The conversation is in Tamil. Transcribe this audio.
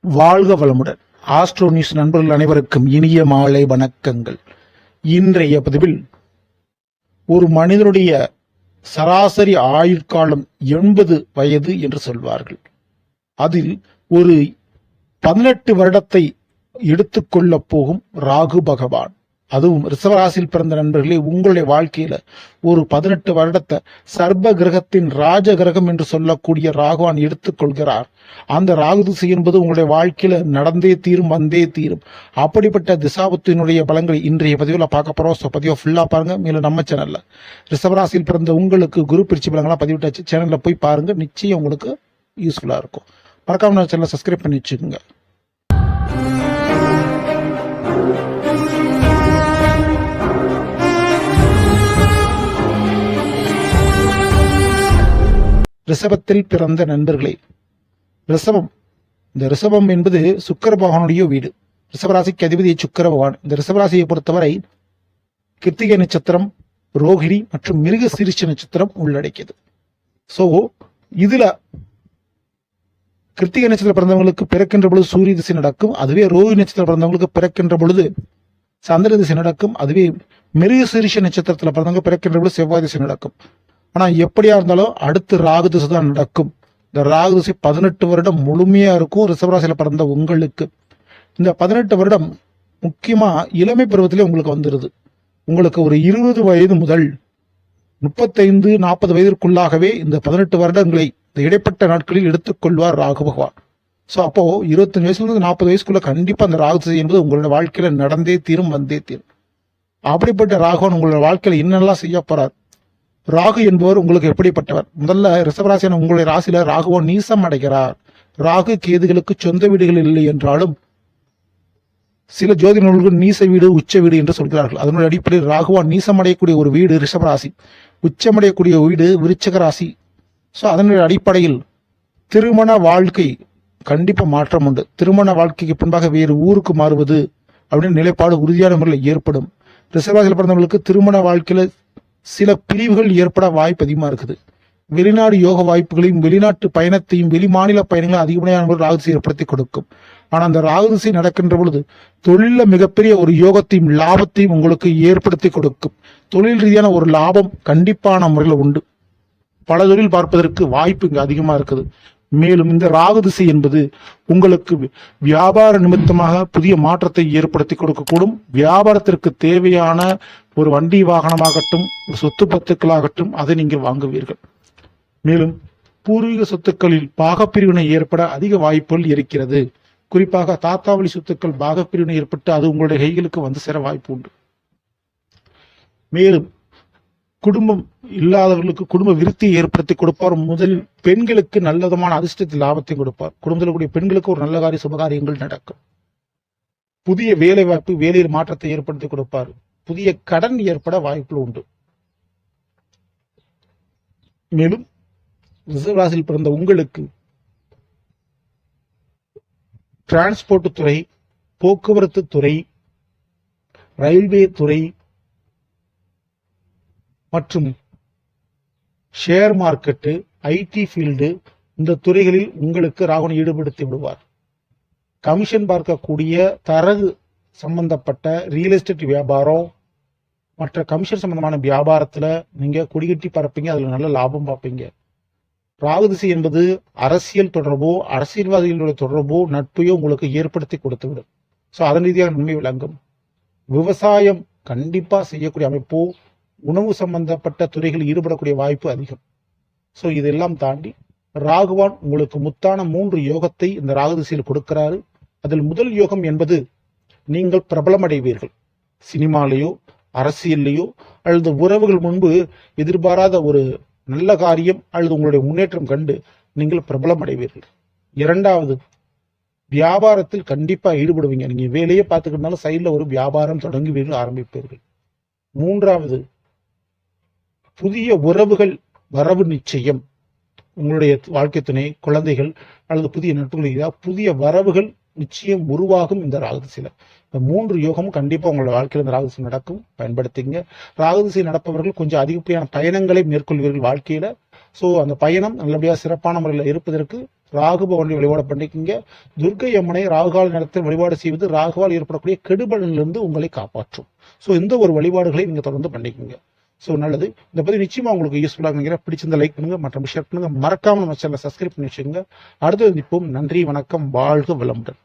வாழ்க வளமுடன். ஆஸ்ட்ரோ நியூஸ் நண்பர்கள் அனைவருக்கும் இனிய மாலை வணக்கங்கள். இன்றைய பதிவில் ஒரு மனிதனுடைய சராசரி ஆயுட்காலம் எண்பது வயது என்று சொல்வார்கள். அதில் ஒரு பதினெட்டு வருடத்தை எடுத்துக்கொள்ளப் போகும் ராகு பகவான். அதுவும் ரிசவராசியில் பிறந்த நண்பர்களே உங்களுடைய வாழ்க்கையில ஒரு பதினெட்டு வருடத்தை சர்ப கிரகத்தின் ராஜ கிரகம் என்று சொல்லக்கூடிய ராகுவான் எடுத்துக்கொள்கிறார். அந்த ராகு திசை என்பது உங்களுடைய வாழ்க்கையில நடந்தே தீரும் வந்தே தீரும். அப்படிப்பட்ட திசாபத்தினுடைய பலங்களை இன்றைய பதிவில் பார்க்க போறோம். ஸோ பதிவை ஃபுல்லா பாருங்க. மேலும் நம்ம சேனல்ல ரிசவராசியில் பிறந்த உங்களுக்கு குரு பிரிச்சு பலங்களாம் பதிவிட்டாச்சு. சேனல்ல போய் பாருங்க. நிச்சயம் உங்களுக்கு யூஸ்ஃபுல்லா இருக்கும். மறக்காம நம்ம சேனலை சப்ஸ்கிரைப் பண்ணி வச்சுக்கோங்க. ரிஷபத்தில் பிறந்த நண்பர்களே ரிஷபம் இந்த ரிஷபம் என்பது சுக்கர பகவானுடைய வீடு. ரிஷபராசிக்கு அதிபதி சுக்கர பகவான் இந்த ரிஷபராசியை பொறுத்தவரை கிருத்திகை நட்சத்திரம் ரோகிணி மற்றும் மிருக சிரிச்ச நட்சத்திரம் உள்ளடக்கியது. ஸோ இதுல கிருத்திகை நட்சத்திரம் பிறந்தவங்களுக்கு பிறக்கின்ற பொழுது சூரிய திசை நடக்கும் அதுவே ரோஹி நட்சத்திரம் பிறந்தவங்களுக்கு பிறக்கின்ற பொழுது சந்திர திசை நடக்கும் அதுவே மிருக சிரிஷ நட்சத்திரத்தில் பிறந்தவங்க பிறக்கின்ற பொழுது செவ்வாய் திசை நடக்கும். ஆனால் எப்படியா இருந்தாலும் அடுத்து ராகு திசை தான் நடக்கும். இந்த ராகு திசை பதினெட்டு வருடம் முழுமையாக இருக்கும். ரிசவராசியில் பிறந்த உங்களுக்கு. இந்த பதினெட்டு வருடம் முக்கியமாக இளமை பருவத்திலே உங்களுக்கு வந்துடுது உங்களுக்கு ஒரு இருபது வயது முதல் முப்பத்தைந்து நாற்பது வயதிற்குள்ளாகவே இந்த பதினெட்டு வருடங்களை இந்த இடைப்பட்ட நாட்களில் எடுத்துக்கொள்வார் ராகு பகவான். ஸோ அப்போ இருபத்தஞ்சு வயசுலேருந்து நாற்பது வயசுக்குள்ள கண்டிப்பாக அந்த ராகு திசை என்பது உங்களோட வாழ்க்கையில நடந்தே தீரும் வந்தே தீரும். அப்படிப்பட்ட ராகவன் உங்களோட வாழ்க்கையில என்னெல்லாம் செய்ய போறார்? ராகு என்பவர் உங்களுக்கு எப்படிப்பட்டவர்? முதல்ல ரிஷபராசியான உங்களுடைய ராசியில ராகுவோ நீசம் அடைகிறார். ராகு கேதுகளுக்கு சொந்த வீடுகள் இல்லை என்றாலும் சில ஜோதி நூல்கள் நீச வீடு உச்ச வீடு என்று சொல்கிறார்கள். அதனுடைய அடிப்படையில் ராகுவா நீசம் அடையக்கூடிய ஒரு வீடு ரிஷபராசி. உச்சமடையக்கூடிய வீடு விருச்சக ராசி. ஸோ அதனுடைய அடிப்படையில் திருமண வாழ்க்கை கண்டிப்பாக மாற்றம் உண்டு. திருமண வாழ்க்கைக்கு பின்பாக வேறு ஊருக்கு மாறுவது அப்படின்னு நிலைப்பாடு உறுதியான முறையில் ஏற்படும். ரிஷபராசியில் பிறந்தவங்களுக்கு திருமண வாழ்க்கையில் சில பிரிவுகள் ஏற்பட வாய்ப்பு அதிகமாக இருக்குது. வெளிநாடு யோக வாய்ப்புகளையும் வெளிநாட்டு பயணத்தையும் வெளிமாநில பயணங்களும் அதிகப்படியான ராகுதிசை ஏற்படுத்தி கொடுக்கும். ஆனால் அந்த ராகு திசை நடக்கின்ற பொழுது தொழிலில் மிகப்பெரிய ஒரு யோகத்தையும் லாபத்தையும் உங்களுக்கு ஏற்படுத்தி கொடுக்கும். தொழில் ரீதியான ஒரு லாபம் கண்டிப்பான முறையில் உண்டு. பல தொழில் பார்ப்பதற்கு வாய்ப்பு இங்கே அதிகமாக இருக்குது. மேலும் இந்த ராகு திசை என்பது உங்களுக்கு வியாபார நிமித்தமாக புதிய மாற்றத்தை ஏற்படுத்தி கொடுக்கக்கூடும். வியாபாரத்திற்கு தேவையான ஒரு வண்டி வாகனமாகட்டும் ஒரு சொத்து பத்துக்களாகட்டும் அதை நீங்கள் வாங்குவீர்கள். மேலும் பூர்வீக சொத்துக்களில் பாகப்பிரிவினை ஏற்பட அதிக வாய்ப்புகள் இருக்கிறது. குறிப்பாக தாத்தாவளி சொத்துக்கள் பாகப்பிரிவினை ஏற்பட்டு அது உங்களுடைய கைகளுக்கு வந்து சேர வாய்ப்பு உண்டு. மேலும் குடும்பம் இல்லாதவர்களுக்கு குடும்ப விருத்தியை ஏற்படுத்தி கொடுப்பார். முதலில் பெண்களுக்கு நல்ல விதமான அதிர்ஷ்டத்தை லாபத்தை கொடுப்பார். குடும்பத்தில் கூடிய பெண்களுக்கு ஒரு நல்ல காரிய சுபகாரியங்கள் நடக்கும். புதிய வேலை வாய்ப்பு வேலையில் மாற்றத்தை ஏற்படுத்தி கொடுப்பார். புதிய கடன் ஏற்பட வாய்ப்புகள் உண்டு. மேலும் ரிசர்வ் பிறந்த உங்களுக்கு டிரான்ஸ்போர்ட் துறை போக்குவரத்து துறை ரயில்வே துறை மற்றும் ஷேர் மார்க்கெட்டு ஐடி ஃபீல்டு இந்த துறைகளில் உங்களுக்கு ராகுன் ஈடுபடுத்தி விடுவார். கமிஷன் பார்க்கக்கூடிய தரகு சம்பந்தப்பட்ட ரியல் எஸ்டேட் வியாபாரம் மற்ற கமிஷன் சம்பந்தமான வியாபாரத்துல நீங்க குடிகட்டி பரப்பீங்க அதுல நல்ல லாபம் பார்ப்பீங்க. ராகு திசை என்பது அரசியல் தொடர்போ அரசியல்வாதிகளுடைய தொடர்போ நட்பையோ உங்களுக்கு ஏற்படுத்தி கொடுத்து விடும் ஸோ அதன் ரீதியாக நன்மை விளங்கும். விவசாயம் கண்டிப்பா செய்யக்கூடிய அமைப்போ உணவு சம்பந்தப்பட்ட துறைகளில் ஈடுபடக்கூடிய வாய்ப்பு அதிகம். ஸோ இதெல்லாம் தாண்டி ராகுவான் உங்களுக்கு முத்தான மூன்று யோகத்தை இந்த ராகு திசையில் கொடுக்கிறாரு. அதில் முதல் யோகம் என்பது நீங்கள் பிரபலமடைவீர்கள். சினிமாலேயோ அரசியல்லையோ அல்லது உறவுகள் முன்பு எதிர்பாராத ஒரு நல்ல காரியம் அல்லது உங்களுடைய முன்னேற்றம் கண்டு நீங்கள் பிரபலம் அடைவீர்கள். இரண்டாவது வியாபாரத்தில் கண்டிப்பாக ஈடுபடுவீங்க. நீங்க வேலையை பார்த்துக்கிட்டாலும் சைடில் ஒரு வியாபாரம் தொடங்குவீர்கள் ஆரம்பிப்பீர்கள். மூன்றாவது புதிய உறவுகள் வரவு நிச்சயம். உங்களுடைய வாழ்க்கை துணை குழந்தைகள் அல்லது புதிய நட்புகள் புதிய வரவுகள் நிச்சயம் உருவாகும் இந்த ராகுதிசையில இந்த மூன்று யோகமும் கண்டிப்பா உங்களோட வாழ்க்கையில் இந்த ராகுதிசை நடக்கும். பயன்படுத்திங்க ராகுதிசை நடப்பவர்கள் கொஞ்சம் அதிகப்படியான பயணங்களை மேற்கொள்வீர்கள் வாழ்க்கையில. ஸோ அந்த பயணம் நல்லபடியா சிறப்பான முறையில் இருப்பதற்கு ராகு பவனை வழிபாடு பண்ணிக்கிங்க. துர்க்கை அம்மனை ராகுகால நேரத்தில் வழிபாடு செய்வது ராகுவால் ஏற்படக்கூடிய கெடுபலனிலிருந்து உங்களை காப்பாற்றும். ஸோ இந்த ஒரு வழிபாடுகளை நீங்க தொடர்ந்து பண்ணிக்கோங்க. ஸோ நல்லது. இந்த பதிவு நிச்சயமா உங்களுக்கு யூஸ்ஃபுல்லாக நினைக்கிறேன் பிடிச்சிருந்த லைக் பண்ணுங்க. மற்றும் ஷேர் பண்ணுங்க. மறக்காம நம்ம சேனலை சப்ஸ்கிரைப் பண்ணி வச்சுக்கோங்க. அடுத்து நிற்போம் நன்றி வணக்கம். வாழ்க வளமுடன்.